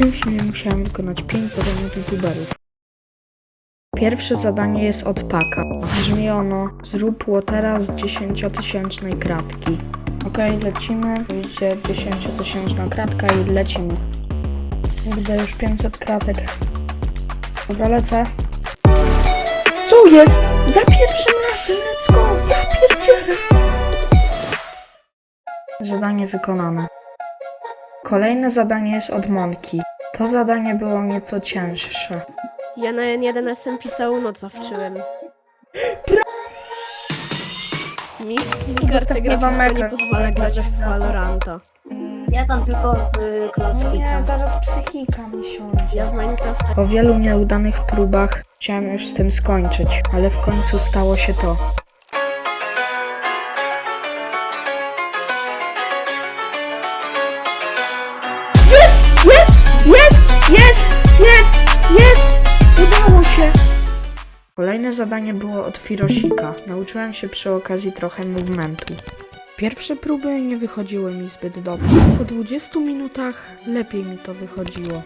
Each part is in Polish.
tym filmie musiałem wykonać 5 zadań od youtuberów. Pierwsze zadanie jest od Paka. Brzmi ono Zrób Watera z 10-tysięcznej kratki. Okej, lecimy. Idzie 10-tysięczna kratka i lecimy. Kurde, już 500 kratek. Dobra, lecę. Co jest? Za pierwszym razem, let's go! Ja pierdzielę! Zadanie wykonane. Kolejne zadanie jest od Monki. To zadanie było nieco cięższe. Ja na N1 SMP całą noc zawczyłem. Mi, mi karta Udostępniam graficzna nie pozwala grać w Valoranta. Ja tam tylko w klasyki gram. zaraz psychika mi siądzie. Ja w Minecrafta Po wielu nieudanych próbach chciałem już z tym skończyć, ale w końcu stało się to. Jest! Jest! Jest! Jest! Udało się! Kolejne zadanie było od Firosika. Nauczyłem się przy okazji trochę movementu. Pierwsze próby nie wychodziły mi zbyt dobrze. Po 20 minutach lepiej mi to wychodziło.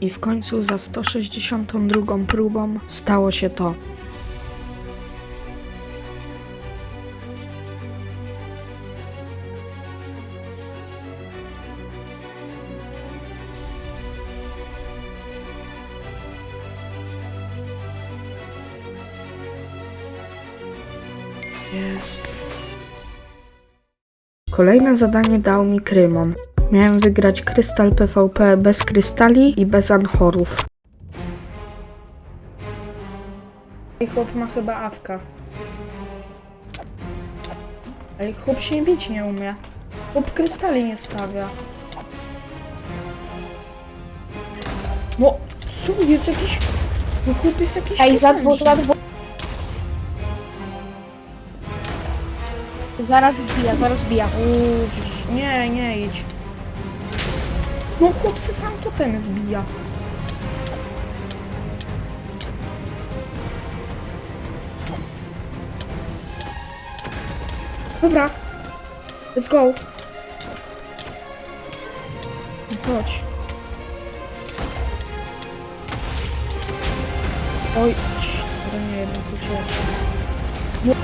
I w końcu za 162 próbą stało się to. Jest. Kolejne zadanie dał mi Krymon. Miałem wygrać krystal PvP bez krystali i bez anchorów. I chłop ma chyba awka. Ej, chłop się bić nie umie. Chłop krystali nie stawia. No, co jest jakiś... No chłop jest jakiś... Ej, za dwóch, za dwóch. Zaraz wbija, zaraz wbija. Uuu, nie, nie idź. No chłopcy sam totem zbija. Dobra. Let's go. Chodź. Oj, nie. No.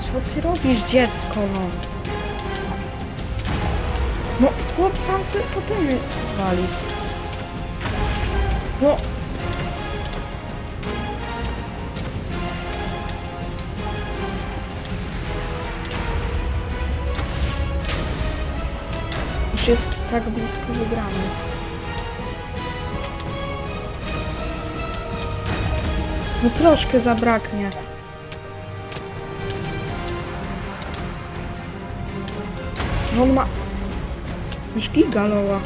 Co ty robisz, dziecko, no? No, chłop sam sobie totemy wali. No. Już jest tak blisko wygrany. No troszkę zabraknie. No on ma... Już gigaloła.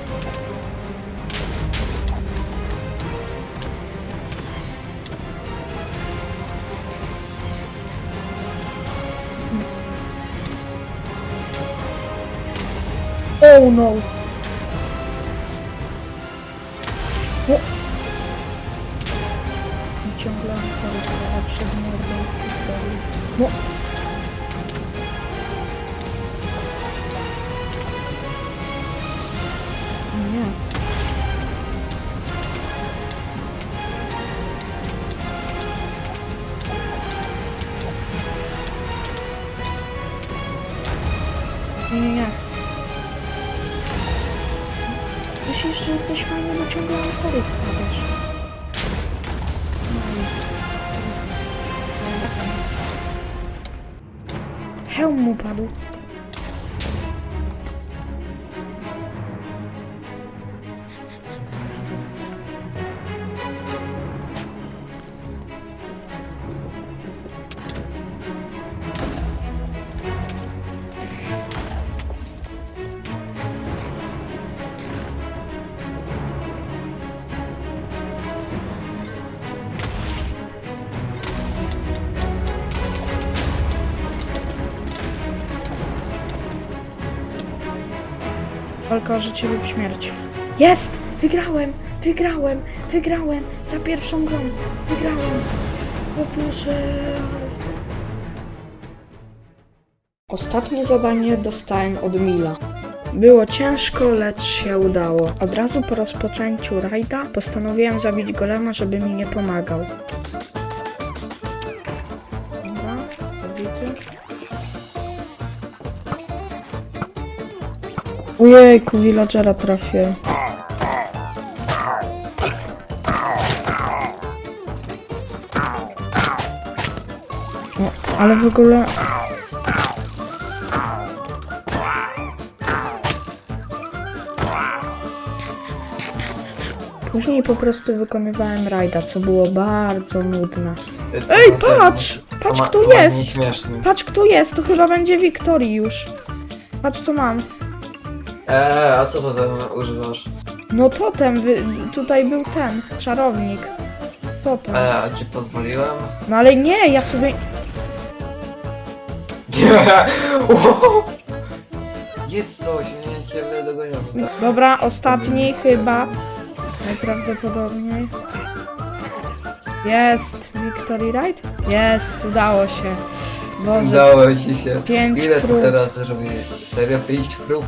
Oh no! O! I Ciągle Antory stała przed mordą historii. No! Myślisz, że jesteś fajny, bo ciągle autory stawiasz. Hełm mu. Walka o życie lub śmierć. Jest! Wygrałem! Wygrałem! Wygrałem! Za pierwszą grą! Wygrałem! O Boże! Ostatnie zadanie dostałem od Mila. Było ciężko, lecz się udało. Od razu po rozpoczęciu rajda postanowiłem zabić golema, żeby mi nie pomagał. Ojejku, villagera trafię. No, ale w ogóle... Później po prostu wykonywałem rajda, co było bardzo nudne. Co Ej, ma ten- patrz! co Patrz, ma- kto co ma jest! Patrz kto jest, to chyba będzie Wiktorii już. Patrz co mam. Eee, a co to za używasz? No totem, wy... tutaj był ten, czarownik. Totem. Eee, a ci pozwoliłem? No ale nie, ja sobie... Jedz coś, nie ciebie dogoniamy. tak? Dobra, ostatni chyba. Najprawdopodobniej. Jest Victory Ride? Jest, udało się. Boże, Udało ci się. pięć Ile prób. teraz zrobię? Serio? 5 prób?